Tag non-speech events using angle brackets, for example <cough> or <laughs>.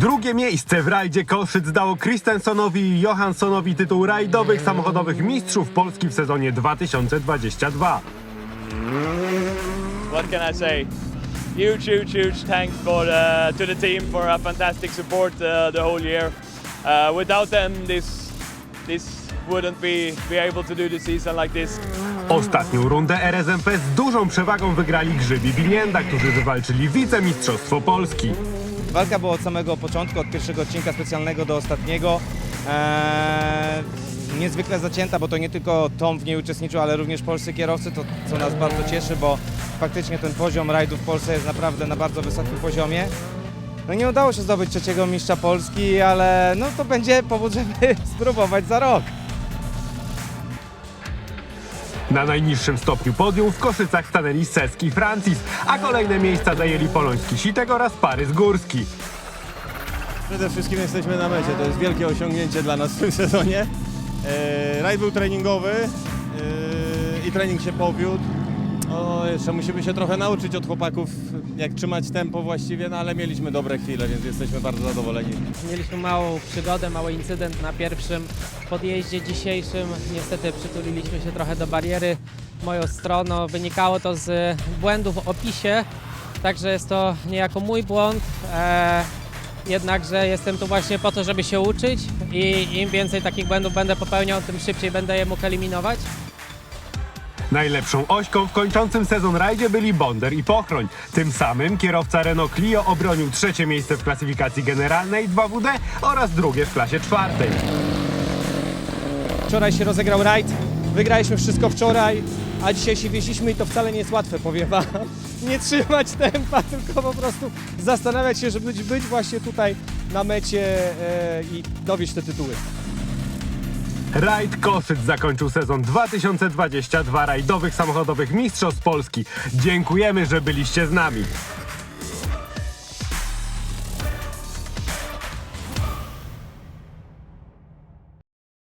Drugie miejsce w rajdzie Koszyc dało Christensonowi i Johanssonowi tytuł rajdowych samochodowych mistrzów Polski w sezonie 2022. what can I say? Huge, huge, huge thanks for uh, to the team for a fantastic support uh, the whole year. Uh, without them, this this wouldn't be be able to do the season like this. Ostatnią rundę RSMP z dużą przewagą wygrali Grzybi Binienda, którzy wywalczyli wicemistrzostwo Polski. Walka była od samego początku, od pierwszego odcinka specjalnego do ostatniego. Eee, niezwykle zacięta, bo to nie tylko Tom w niej uczestniczył, ale również polscy kierowcy, to co nas bardzo cieszy, bo faktycznie ten poziom rajdu w Polsce jest naprawdę na bardzo wysokim poziomie. No nie udało się zdobyć trzeciego mistrza Polski, ale no to będzie powód, żeby <laughs> spróbować za rok. Na najniższym stopniu podium w Koszycach stanęli Seski i Francis, a kolejne miejsca zajęli Poloński Sitek oraz Parys Górski. Przede wszystkim jesteśmy na mecie. To jest wielkie osiągnięcie dla nas w tym sezonie. E, rajd był treningowy e, i trening się powiódł. O, jeszcze musimy się trochę nauczyć od chłopaków, jak trzymać tempo właściwie, no ale mieliśmy dobre chwile, więc jesteśmy bardzo zadowoleni. Mieliśmy małą przygodę, mały incydent na pierwszym podjeździe dzisiejszym. Niestety przytuliliśmy się trochę do bariery moją stroną. Wynikało to z błędów w opisie, także jest to niejako mój błąd. E, jednakże jestem tu właśnie po to, żeby się uczyć i im więcej takich błędów będę popełniał, tym szybciej będę je mógł eliminować. Najlepszą ośką w kończącym sezon rajdzie byli Bonder i Pochroń. Tym samym kierowca Renault Clio obronił trzecie miejsce w klasyfikacji generalnej 2WD oraz drugie w klasie czwartej. Wczoraj się rozegrał rajd, wygraliśmy wszystko wczoraj, a dzisiaj się wieźliśmy i to wcale nie jest łatwe, powiem wam. <laughs> Nie trzymać tempa, tylko po prostu zastanawiać się, żeby być, właśnie tutaj na mecie e, i dowieść te tytuły. Rajd Koszyc zakończył sezon 2022 rajdowych samochodowych mistrzostw Polski. Dziękujemy, że byliście z nami.